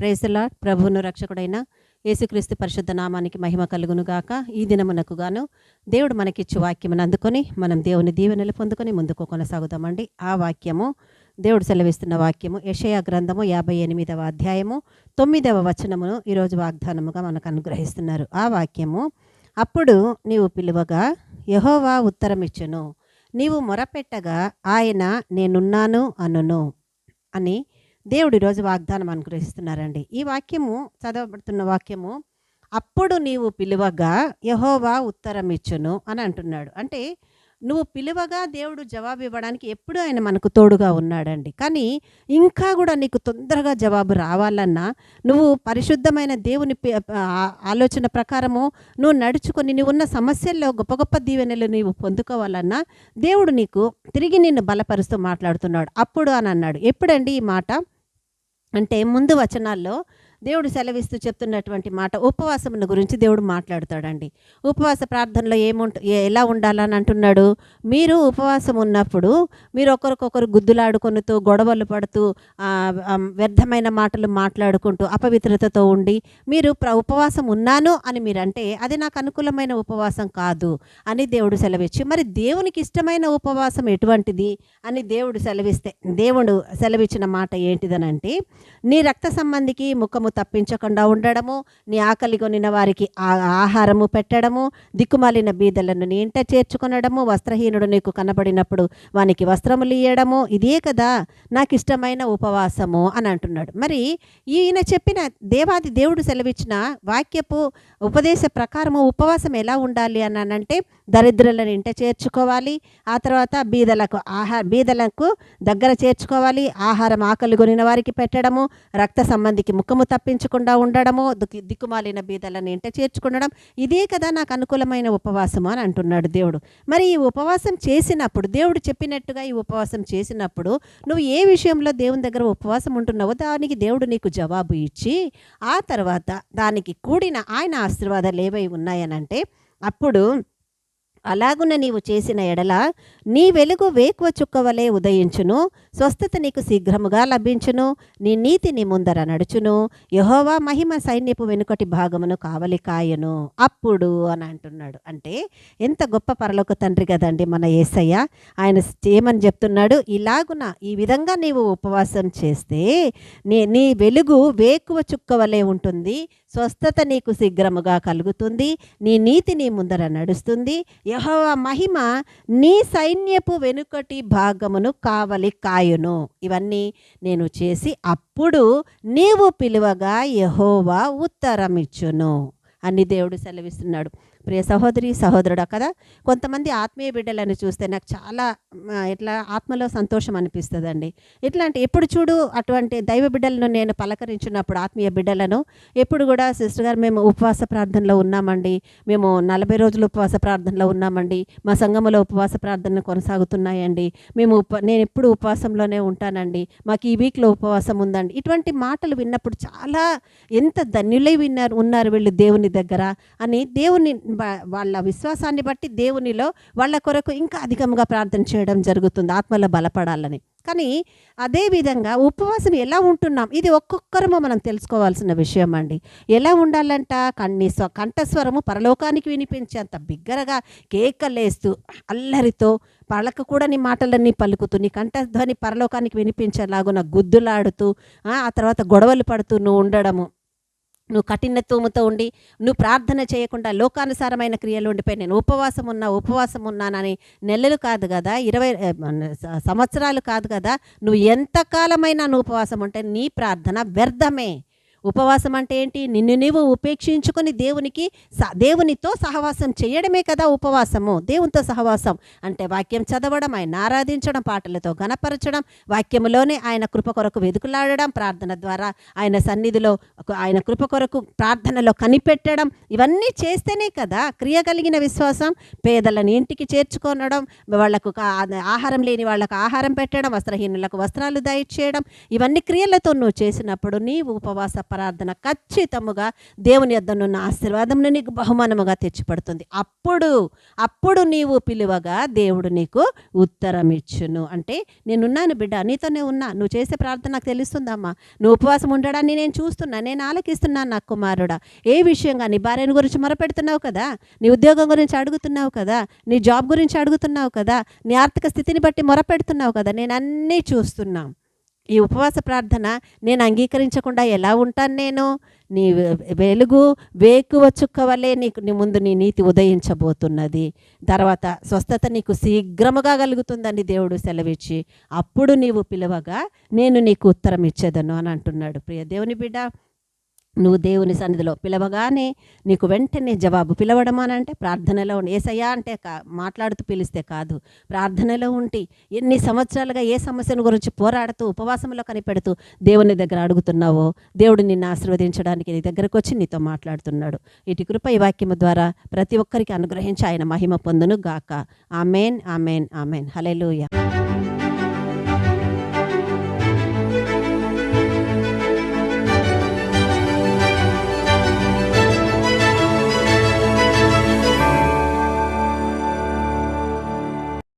ప్రేసలా ప్రభువును రక్షకుడైన యేసుక్రీస్తు పరిశుద్ధ నామానికి మహిమ కలుగును గాక. ఈ దినమునకు గాను దేవుడు మనకిచ్చు వాక్యమును అందుకొని మనం దేవుని దీవెనలు పొందుకొని ముందుకు కొనసాగుదామండి. ఆ వాక్యము దేవుడు సెలవిస్తున్న వాక్యము యెషయా గ్రంథము యాభై ఎనిమిదవ అధ్యాయము తొమ్మిదవ వచనమును ఈరోజు వాగ్దానముగా మనకు అనుగ్రహిస్తున్నారు. ఆ వాక్యము అప్పుడు నీవు పిలువగా యహోవా ఉత్తరమిచ్చును. నీవు మొరపెట్టగా ఆయన నేనున్నాను అనును అని దేవుడు ఈరోజు వాగ్దానం అనుగ్రహిస్తున్నారండి. ఈ వాక్యము చదవబడుతున్న వాక్యము అప్పుడు నీవు పిలువగా యహోవా ఉత్తరం ఇచ్చును అని అంటున్నాడు. అంటే నువ్వు పిలువగా దేవుడు జవాబు ఇవ్వడానికి ఎప్పుడు ఆయన మనకు తోడుగా ఉన్నాడండి. కానీ ఇంకా కూడా నీకు తొందరగా జవాబు రావాలన్నా నువ్వు పరిశుద్ధమైన దేవుని ఆలోచన ప్రకారము నువ్వు నడుచుకొని నీవు ఉన్న సమస్యల్లో గొప్ప గొప్ప దీవెనలు నీవు పొందుకోవాలన్నా దేవుడు నీకు తిరిగి నిన్ను బలపరుస్తూ మాట్లాడుతున్నాడు. అప్పుడు అని అన్నాడు. ఎప్పుడండి ఈ మాట? అంటే ముందు వచనాల్లో దేవుడు సెలవిస్తూ చెప్తున్నటువంటి మాట ఉపవాసమును గురించి దేవుడు మాట్లాడతాడండి. ఉపవాస ప్రార్థనలో ఏముంట ఎలా ఉండాలని అంటున్నాడు? మీరు ఉపవాసం ఉన్నప్పుడు మీరు ఒకరికొకరు గుద్దులాడుకొనుతూ గొడవలు పడుతూ వ్యర్థమైన మాటలు మాట్లాడుకుంటూ అపవిత్రతతో ఉండి మీరు ప్ర ఉపవాసం ఉన్నాను అని మీరంటే అది నాకు అనుకూలమైన ఉపవాసం కాదు అని దేవుడు సెలవిచ్చి మరి దేవునికి ఇష్టమైన ఉపవాసం ఎటువంటిది అని దేవుడు సెలవిస్తే దేవుడు సెలవిచ్చిన మాట ఏంటిదనంటే నీ రక్త సంబంధికి ముఖము తప్పించకుండా ఉండడము నీ ఆకలి కొనిన వారికి ఆహారము పెట్టడము దిక్కుమాలిన బీదలను నీ ఇంట చేర్చుకొనడము వస్త్రహీనుడు నీకు కనబడినప్పుడు వానికి వస్త్రములు ఇయ్యడము ఇదే కదా నాకు ఇష్టమైన ఉపవాసము అని అంటున్నాడు. మరి ఈయన చెప్పిన దేవాది దేవుడు సెలవిచ్చిన వాక్యపు ఉపదేశ ప్రకారము ఉపవాసం ఎలా ఉండాలి అని అంటే దరిద్రులను ఇంట చేర్చుకోవాలి ఆ తర్వాత బీదలకు ఆహార బీదలకు దగ్గర చేర్చుకోవాలి ఆహారం ఆకలి కొనిన వారికి పెట్టడము రక్త సంబంధికి ముఖము తప్పించకుండా ఉండడము దిక్కుమాలిన బీదలను ఇంట చేర్చుకుండడం ఇదే కదా నాకు అనుకూలమైన ఉపవాసము అని అంటున్నాడు దేవుడు. మరి ఈ ఉపవాసం చేసినప్పుడు దేవుడు చెప్పినట్టుగా ఈ ఉపవాసం చేసినప్పుడు నువ్వు ఏ విషయంలో దేవుని దగ్గర ఉపవాసం ఉంటున్నావో దానికి దేవుడు నీకు జవాబు ఇచ్చి ఆ తర్వాత దానికి కూడిన ఆయన ఆశీర్వాదాలు ఏవై ఉన్నాయనంటే అప్పుడు అలాగున నీవు చేసిన ఎడల నీ వెలుగు వేకువ చుక్కవలే ఉదయించును స్వస్థత నీకు శీఘ్రముగా లభించును నీ నీతి నీ ముందర నడుచును యహోవా మహిమ సైన్యపు వెనుకటి భాగమును కావలి కాయను అప్పుడు అని అంటున్నాడు. అంటే ఎంత గొప్ప పరలోక తండ్రి కదండి మన యేసయ్య ఆయన ఏమని చెప్తున్నాడు? ఇలాగున ఈ విధంగా నీవు ఉపవాసం చేస్తే నీ నీ వెలుగు వేకువ చుక్కవలే ఉంటుంది స్వస్థత నీకు శీఘ్రముగా కలుగుతుంది. నీ నీతి నీ ముందర నడుస్తుంది. యహోవ మహిమ నీ సైన్యపు వెనుకటి భాగమును కావలి కాయును. ఇవన్నీ నేను చేసి అప్పుడు నీవు పిలువగా యహోవా ఉత్తరమిచ్చును. అని దేవుడు సెలవిస్తున్నాడు. ప్రియ సహోదరి సహోదరుడు కదా? కొంతమంది ఆత్మీయ బిడ్డలను చూస్తే నాకు చాలా ఇట్లా ఆత్మలో సంతోషం అనిపిస్తుందండి. ఇట్లాంటి ఎప్పుడు చూడు అటువంటి దైవ బిడ్డలను నేను పలకరించినప్పుడు ఆత్మీయ బిడ్డలను ఎప్పుడు కూడా సిస్టర్ గారు మేము ఉపవాస ప్రార్థనలో ఉన్నామండి. మేము నలభై రోజులు ఉపవాస ప్రార్థనలో ఉన్నామండి. మా సంఘంలో ఉపవాస ప్రార్థనలు కొనసాగుతున్నాయండి. మేము ఉప నేను ఎప్పుడు ఉపవాసంలోనే ఉంటానండి. మాకు ఈ వీక్లో ఉపవాసం ఉందండి. ఇటువంటి మాటలు విన్నప్పుడు చాలా ఎంత ధన్యులై విన్నారు ఉన్నారు వీళ్ళు దేవుని దగ్గర. అని దేవుని వాళ్ళ విశ్వాసాన్ని బట్టి దేవునిలో వాళ్ళ కొరకు ఇంకా అధికంగా ప్రార్థన చేయడం జరుగుతుంది ఆత్మలో బలపడాలని. కానీ అదేవిధంగా ఉపవాసం ఎలా ఉంటున్నాం? ఇది ఒక్కొక్కరము మనం తెలుసుకోవాల్సిన విషయం అండి. ఎలా ఉండాలంట? కన్ని స్వ కంఠస్వరము పరలోకానికి వినిపించేంత బిగ్గరగా కేకలేస్తూ అల్లరితో పలక కూడా నీ మాటలన్నీ పలుకుతూ నీ కంఠధ్వని పరలోకానికి వినిపించేలాగున గుద్దులాడుతూ ఆ ఆ తర్వాత గొడవలు పడుతూ నువ్వు ఉండడము. నువ్వు కఠినత్వముతో ఉండి నువ్వు ప్రార్థన చేయకుండా లోకానుసారమైన క్రియలు ఉండిపోయి నేను ఉపవాసం ఉన్నా ఉపవాసం ఉన్నానని నెలలు కాదు కదా ఇరవై సంవత్సరాలు కాదు కదా నువ్వు ఎంతకాలమైనా నువ్వు ఉపవాసం ఉంటే నీ ప్రార్థన వ్యర్థమే. ఉపవాసం అంటే ఏంటి? నిన్ను నీవు ఉపేక్షించుకొని దేవునికి స- దేవునితో సహవాసం చేయడమే కదా ఉపవాసము. దేవునితో సహవాసం అంటే వాక్యం చదవడం ఆయన ఆరాధించడం పాటలతో గణపరచడం వాక్యములోనే ఆయన కృప కొరకు వెతుకులాడడం ప్రార్థన ద్వారా ఆయన సన్నిధిలో ఆయన కృప కొరకు ప్రార్థనలో కనిపెట్టడం ఇవన్నీ చేస్తేనే కదా క్రియ కలిగిన విశ్వాసం. పేదలను ఇంటికి చేర్చుకొనడం వాళ్ళకు కా- ఆహారం లేని వాళ్ళకు ఆహారం పెట్టడం వస్త్రహీనులకు వస్త్రాలు దయచేయడం ఇవన్నీ క్రియలతో నువ్వు చేసినప్పుడు నీ ఉపవాస ప్రార్థన ఖచ్చితముగా దేవుని యొద్దనున్న ఆశీర్వాదమును నీకు బహుమానముగా తెచ్చిపడుతుంది అప్పుడు అప్పుడు నీవు పిలువగా దేవుడు నీకు ఉత్తరం ఇచ్చును. అంటే నేనున్నాను బిడ్డ నీతోనే ఉన్నా నువ్వు చేసే ప్రార్థన నాకు తెలుస్తుందమ్మా. నువ్వు ఉపవాసం ఉండడాన్ని నేను చూస్తున్నా నేను ఆలకిస్తున్నాను నా కుమారుడా. ఏ విషయంగా? నీ భార్యను గురించి మొరపెడుతున్నావు కదా? నీ ఉద్యోగం గురించి అడుగుతున్నావు కదా? నీ జాబ్ గురించి అడుగుతున్నావు కదా? నీ ఆర్థిక స్థితిని బట్టి మొరపెడుతున్నావు కదా? నేను అన్నీ చూస్తున్నాను ఈ ఉపవాస ప్రార్థన నేను అంగీకరించకుండా ఎలా ఉంటాను నేను? నీ వెలుగు వేకువ చుక్క నీకు నీ ముందు నీ నీతి ఉదయించబోతున్నది. తర్వాత స్వస్థత నీకు శీఘ్రముగా కలుగుతుందని దేవుడు సెలవిచ్చి అప్పుడు నీవు పిలవగా నేను నీకు ఉత్తరం ఇచ్చేదను అని అంటున్నాడు. ప్రియ దేవుని బిడ్డ నువ్వు దేవుని సన్నిధిలో పిలవగానే నీకు వెంటనే జవాబు పిలవడం అని అంటే ప్రార్థనలో ఉండి ఏసయ్యా అంటే కా మాట్లాడుతూ పిలిస్తే కాదు. ప్రార్థనలో ఉండి ఎన్ని సంవత్సరాలుగా ఏ సమస్యను గురించి పోరాడుతూ ఉపవాసంలో కనిపెడుతూ దేవుని దగ్గర అడుగుతున్నావో దేవుడు నిన్ను ఆశీర్వదించడానికి నీ దగ్గరకు వచ్చి నీతో మాట్లాడుతున్నాడు. ఇటు కృప ఈ వాక్యము ద్వారా ప్రతి ఒక్కరికి అనుగ్రహించి ఆయన మహిమ పొందును గాక ఆమెన్ ఆమెన్ ఆమెన్. హలెలుయ